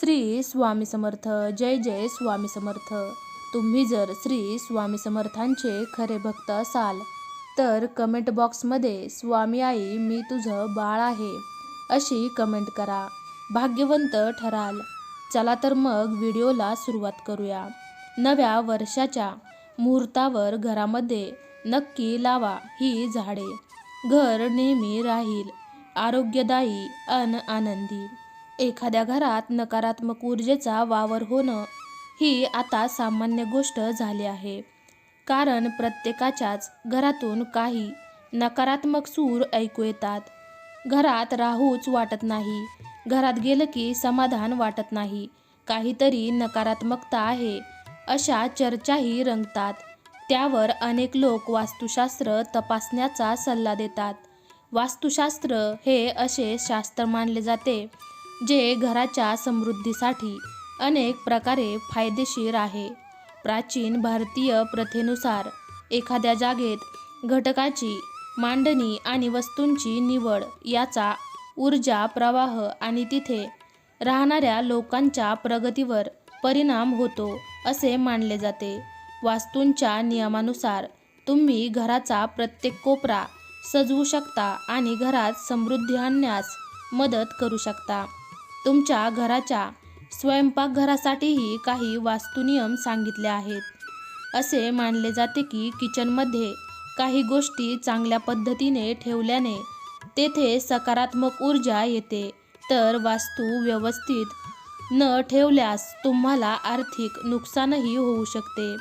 श्री स्वामी समर्थ जय जय स्वामी समर्थ. तुम्ही जर श्री स्वामी समर्थांचे खरे भक्त असाल तर कमेंट बॉक्समध्ये स्वामी आई मी तुझं बाळ आहे अशी कमेंट करा. भाग्यवंत ठराल. चला तर मग व्हिडिओला सुरुवात करूया. नव्या वर्षाच्या मुहूर्तावर घरामध्ये नक्की लावा ही झाडे. घर नेहमी राहील. आरोग्यदायी अन आनंदी. एखाद्या घरात नकारात्मक ऊर्जेचा वावर होणं ही आता सामान्य गोष्ट झाली आहे. कारण प्रत्येकाच्याच घरातून काही नकारात्मक सूर ऐकू येतात. घरात राहूच वाटत नाही. घरात गेलं की समाधान वाटत नाही. काहीतरी नकारात्मकता आहे. अशा चर्चाही रंगतात. त्यावर अनेक लोक वास्तुशास्त्र तपासण्याचा सल्ला देतात. वास्तुशास्त्र हे असे शास्त्र मानले जाते. जे घराच्या समृद्धीसाठी अनेक प्रकारे फायदेशीर आहे. प्राचीन भारतीय प्रथेनुसार एखाद्या जागेत घटकाची मांडणी आणि वस्तूंची निवड याचा ऊर्जा प्रवाह आणि तिथे राहणाऱ्या लोकांच्या प्रगतीवर परिणाम होतो असे मानले जाते. वास्तूंच्या नियमानुसार तुम्ही घराचा प्रत्येक कोपरा सजवू शकता आणि घरात समृद्धी आणण्यास मदत करू शकता. तुमच्या घराच्या स्वयंपाकघरासाठीही काही वास्तुनियम सांगितले आहेत. असे मानले जाते की किचनमध्ये काही गोष्टी चांगल्या पद्धतीने ठेवल्याने तेथे सकारात्मक ऊर्जा येते. तर वास्तू व्यवस्थित न ठेवल्यास तुम्हाला आर्थिक नुकसानही होऊ शकते.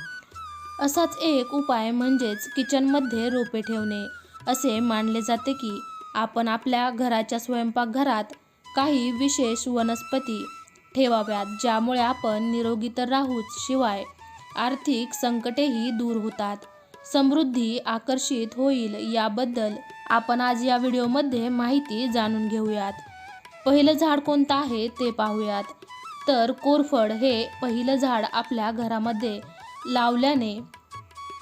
असाच एक उपाय म्हणजेच किचनमध्ये रोपे ठेवणे. असे मानले जाते की आपण आपल्या घराच्या स्वयंपाकघरात काही विशेष वनस्पती ठेवाव्यात ज्यामुळे आपण निरोगी तर राहूच शिवाय आर्थिक संकटेही दूर होतात. समृद्धी आकर्षित होईल याबद्दल आपण आज या व्हिडिओमध्ये माहिती जाणून घेऊयात. पहिलं झाड कोणतं आहे ते पाहूयात. तर कोरफड हे पहिलं झाड आपल्या घरामध्ये लावल्याने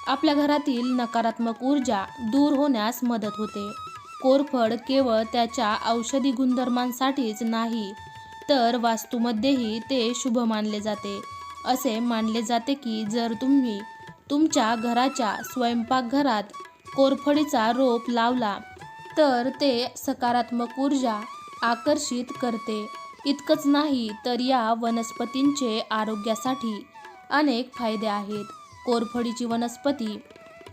आपल्या घरातील नकारात्मक ऊर्जा दूर होण्यास मदत होते. कोरफड केवळ त्याच्या औषधी गुणधर्मांसाठीच नाही तर वास्तूमध्येही ते शुभ मानले जाते. असे मानले जाते की जर तुम्ही तुमच्या घराच्या स्वयंपाकघरात कोरफडीचा रोप लावला तर ते सकारात्मक ऊर्जा आकर्षित करते. इतकंच नाही तर या वनस्पतींचे आरोग्यासाठी अनेक फायदे आहेत. कोरफडीची वनस्पती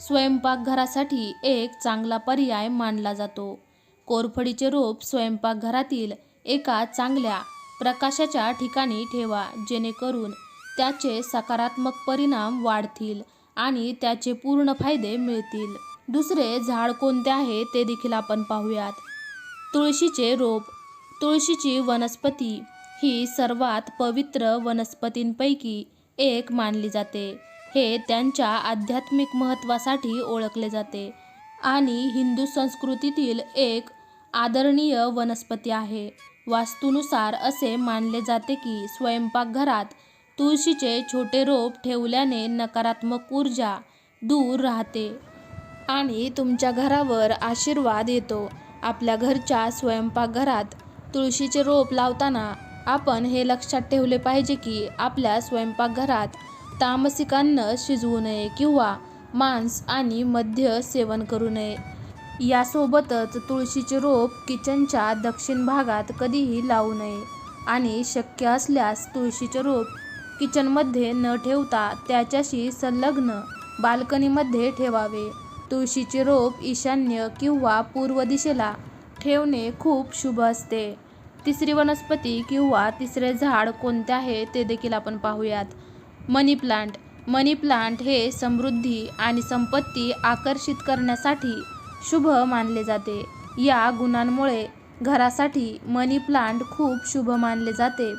स्वयंपाकघरासाठी एक चांगला पर्याय मानला जातो. कोरफडीचे रोप स्वयंपाकघरातील एका चांगल्या प्रकाशाच्या ठिकाणी ठेवा जेणेकरून त्याचे सकारात्मक परिणाम वाढतील आणि त्याचे पूर्ण फायदे मिळतील. दुसरे झाड कोणते आहे ते देखील आपण पाहूयात. तुळशीचे रोप. तुळशीची वनस्पती ही सर्वात पवित्र वनस्पतींपैकी एक मानली जाते. हे त्यांच्या आध्यात्मिक महत्त्वासाठी ओळखले जाते आणि हिंदू संस्कृतीतील एक आदरणीय वनस्पती आहे. वास्तूनुसार असे मानले जाते की स्वयंपाकघरात तुळशीचे छोटे रोप ठेवल्याने नकारात्मक ऊर्जा दूर राहते आणि तुमच्या घरावर आशीर्वाद येतो. आपल्या घरच्या स्वयंपाकघरात तुळशीचे रोप लावताना आपण हे लक्षात ठेवले पाहिजे की आपल्या स्वयंपाकघरात तामसिक अन्न शिजवू नये किंवा मांस आणि मद्य सेवन करू नये. यासोबतच तुळशीचे रोप किचनच्या दक्षिण भागात कधीही लावू नये आणि शक्य असल्यास तुळशीचे रोप किचनमध्ये न ठेवता त्याच्याशी संलग्न बाल्कनीमध्ये ठेवावे. तुळशीचे रोप ईशान्य किंवा पूर्व दिशेला ठेवणे खूप शुभ असते. तिसरी वनस्पती किंवा तिसरे झाड कोणते आहे ते देखील आपण पाहूयात. मनी प्लांट. मनी प्लांट हे समृद्धी आणि संपत्ती आकर्षित करण्यासाठी शुभ मानले जाते. या गुणांमुळे घरासाठी मनी प्लांट खूप शुभ मानले जाते.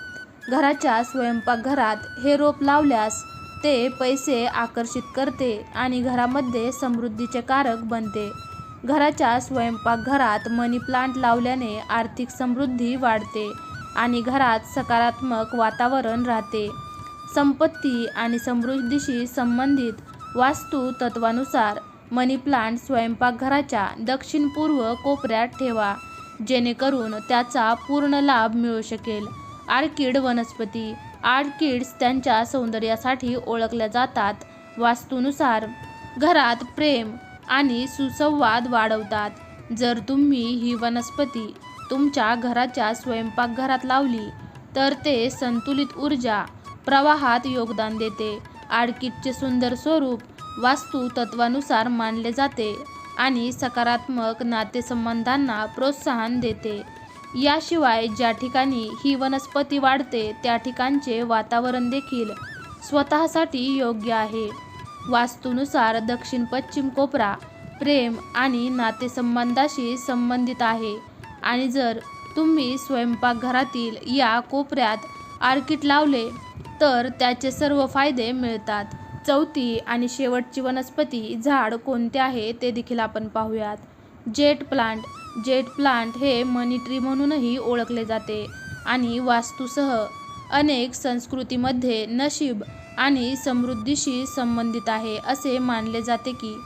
घराच्या स्वयंपाकघरात हे रोप लावल्यास ते पैसे आकर्षित करते आणि घरामध्ये समृद्धीचे कारक बनते. घराच्या स्वयंपाकघरात मनी प्लांट लावल्याने आर्थिक समृद्धी वाढते आणि घरात सकारात्मक वातावरण राहते. संपत्ती आणि समृद्धीशी संबंधित वास्तू तत्वानुसार मनी प्लांट स्वयंपाकघराच्या दक्षिण पूर्व कोपऱ्यात ठेवा जेणेकरून त्याचा पूर्ण लाभ मिळू शकेल. आर्किड वनस्पती. आर्किड्स त्यांच्या सौंदर्यासाठी ओळखल्या जातात. वास्तूनुसार घरात प्रेम आणि सुसंवाद वाढवतात. जर तुम्ही ही वनस्पती तुमच्या घराच्या स्वयंपाकघरात लावली तर ते संतुलित ऊर्जा प्रवाहात योगदान देते. आर्किडचे सुंदर स्वरूप वास्तू तत्वानुसार मानले जाते आणि सकारात्मक नातेसंबंधांना प्रोत्साहन देते. याशिवाय ज्या ठिकाणी ही वनस्पती वाढते त्या ठिकाणचे वातावरण देखील स्वतःसाठी योग्य आहे. वास्तूनुसार दक्षिण पश्चिम कोपरा प्रेम आणि नातेसंबंधाशी संबंधित आहे. आणि जर तुम्ही स्वयंपाकघरातील या कोपऱ्यात आर्किड लावले तर त्याचे सर्व फायदे मिळतात. चौथी आणि शेवटची वनस्पती झाड कोणते आहे ते देखील आपण पाहूयात. Jade plant. जेट प्लांट हे मनी ट्री म्हणूनही ओळखले जाते आणि वास्तूसह अनेक संस्कृतीमध्ये नशीब आणि समृद्धीशी संबंधित आहे असे मानले जाते की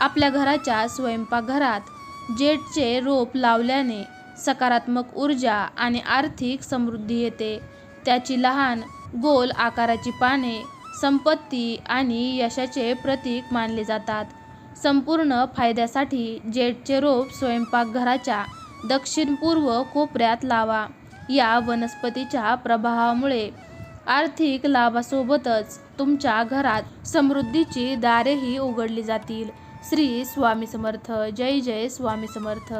आपल्या घराच्या स्वयंपाकघरात जेटचे रोप लावल्याने सकारात्मक ऊर्जा आणि आर्थिक समृद्धी येते. त्याची लहान गोल आकाराची पाने संपत्ती आणि यशाचे प्रतीक मानले जातात. संपूर्ण फायद्यासाठी जेटचे रोप स्वयंपाकघराच्या दक्षिणपूर्व कोपऱ्यात लावा. या वनस्पतीच्या प्रभावामुळे आर्थिक लाभासोबतच तुमच्या घरात समृद्धीची दारेही उघडली जातील. श्री स्वामी समर्थ. जय जय स्वामी समर्थ.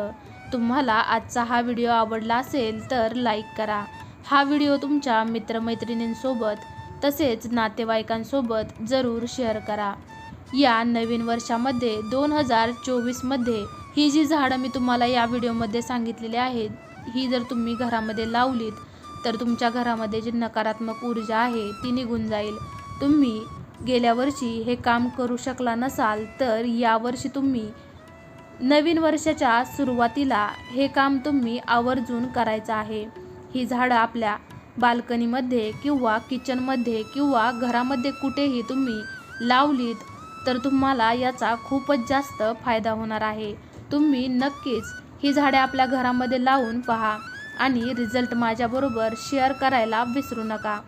तुम्हाला आजचा हा व्हिडिओ आवडला असेल तर लाईक करा. हा व्हिडिओ तुमच्या मित्रमैत्रिणींसोबत तसेच नातेवाईकांसोबत जरूर शेअर करा. या नवीन वर्षामध्ये दोन हजार चोवीसमध्ये ही जी झाडं मी तुम्हाला या व्हिडिओमध्ये सांगितलेली आहेत ही जर तुम्ही घरामध्ये लावलीत तर तुमच्या घरामध्ये जी नकारात्मक ऊर्जा आहे ती निघून जाईल. तुम्ही गेल्या वर्षी हे काम करू शकला नसाल तर यावर्षी तुम्ही नवीन वर्षाच्या सुरुवातीला हे काम तुम्ही आवर्जून करायचं आहे. ही झाडं आपल्या बाल्कनीमध्ये किंवा किचनमध्ये किंवा घरामध्ये कुठेही तुम्ही लावलीत तर तुम्हाला याचा खूपच जास्त फायदा होणार आहे. तुम्ही नक्कीच ही झाडे आपल्या घरामध्ये लावून पहा आणि रिझल्ट माझ्याबरोबर शेअर करायला विसरू नका.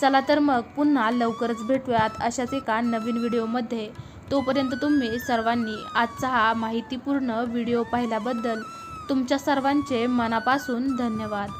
चला तर मग पुन्हा लवकरच भेटूयात अशाच एका नवीन व्हिडिओमध्ये. तोपर्यंत तुम्ही सर्वांनी आजचा हा माहितीपूर्ण व्हिडिओ पाहिल्याबद्दल तुमच्या सर्वांचे मनापासून धन्यवाद.